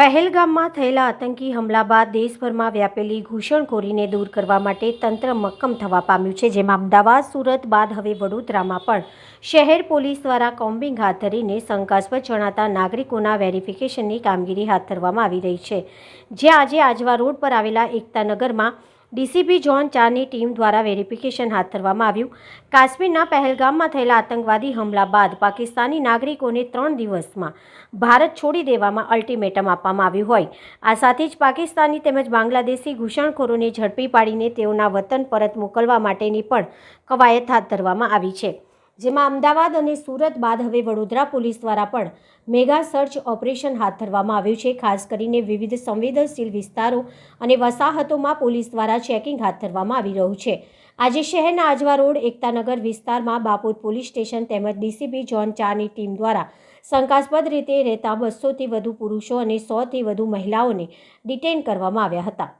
પહેલગામમાં થયેલા આતંકી હમલા બાદ દેશભરમાં વ્યાપેલી ઘૂસણખોરીને દૂર કરવા માટે તંત્ર મક્કમ થવા પામ્યું છે, જેમાં અમદાવાદ, સુરત, બાદ હવે વડોદરામાં પણ. શહેર પોલીસ દ્વારા કોમ્બિંગ હાથ ધરીને શંકાસ્પદ જણાતા નાગરિકોના વેરિફિકેશનની કામગીરી હાથ ધરવામાં આવી રહી છે. જ્યાં આજે આજવા રોડ પર આવેલા એકતાનગરમાં ડીસીપી ઝોન ચારની ટીમ દ્વારા વેરિફિકેશન હાથ ધરવામાં આવ્યું. કાશ્મીરના પહેલગામમાં થયેલા આતંકવાદી હમલા બાદ પાકિસ્તાની નાગરિકોને ત્રણ દિવસમાં ભારત છોડી દેવામાં અલ્ટિમેટમ આપવામાં આવ્યું હોય. આ સાથે જ પાકિસ્તાની તેમજ બાંગ્લાદેશી ઘૂસણખોરોને ઝડપી પાડીને તેઓના વતન પરત મોકલવા માટેની પણ કવાયત હાથ ધરવામાં આવી છે. જેમાં અમદાવાદ અને સુરત બાદ હવે વડોદરા પોલીસ દ્વારા પણ મેગા સર્ચ ઓપરેશન હાથ ધરવામાં આવ્યું છે. ખાસ કરીને વિવિધ સંવેદનશીલ વિસ્તારો અને વસાહતોમાં પોલીસ દ્વારા ચેકિંગ હાથ ધરવામાં આવી રહ્યું છે. આજે શહેરના આજવા રોડ એકતાનગર વિસ્તારમાં બાપોદ પોલીસ સ્ટેશન તેમજ ડીસીબી ઝોન ચારની ટીમ દ્વારા શંકાસ્પદ રીતે રહેતા બસોથી વધુ પુરુષો અને સોથી વધુ મહિલાઓને ડિટેન કરવામાં આવ્યા હતા.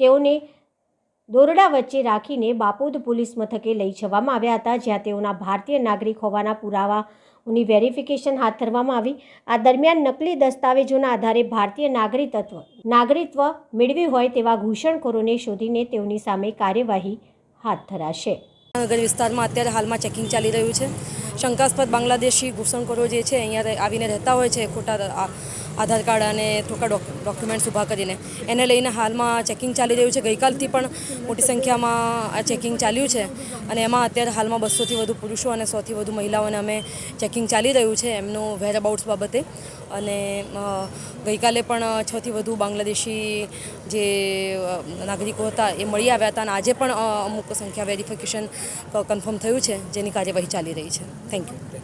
તેઓને દોરડા વચ્ચે રાખીને બાપોદ પોલીસ મથકે લઈ જવામાં આવ્યા હતા, જ્યાં તેઓના ભારતીય નાગરિક હોવાના પુરાવાઓની વેરિફિકેશન હાથ ધરવામાં આવી. આ દરમિયાન નકલી દસ્તાવેજોના આધારે ભારતીય નાગરિકત્વ નાગરિકત્વ મેળવ્યું હોય તેવા ઘૂસણખોરોને શોધીને તેઓની સામે કાર્યવાહી હાથ ધરાશે. નગર વિસ્તારમાં અત્યારે હાલમાં ચેકિંગ ચાલી રહ્યું છે. શંકાસ્પદ બાંગ્લાદેશી ઘૂસણખોરો જે છે, અહીંયા આવીને રહેતા હોય છે, ખોટા આધાર કાર્ડ અને થોડા ડોક્યુમેન્ટ્સ ઊભા કરીને. એને લઈને હાલમાં ચેકિંગ ચાલી રહ્યું છે. ગઈકાલથી પણ મોટી સંખ્યામાં આ ચેકિંગ ચાલ્યું છે. અને એમાં અત્યારે હાલમાં બસોથી વધુ પુરુષો અને સોથી વધુ મહિલાઓને અમે ચેકિંગ ચાલી રહ્યું છે એમનું વેરઅબાઉટ્સ બાબતે. અને ગઈકાલે પણ છથી વધુ બાંગ્લાદેશી જે નાગરિકો હતા એ મળી આવ્યા હતા. અને આજે પણ અમુક સંખ્યા વેરિફિકેશન કન્ફર્મ થયું છે. જેની કાર્યવાહી ચાલી રહી છે. Thank you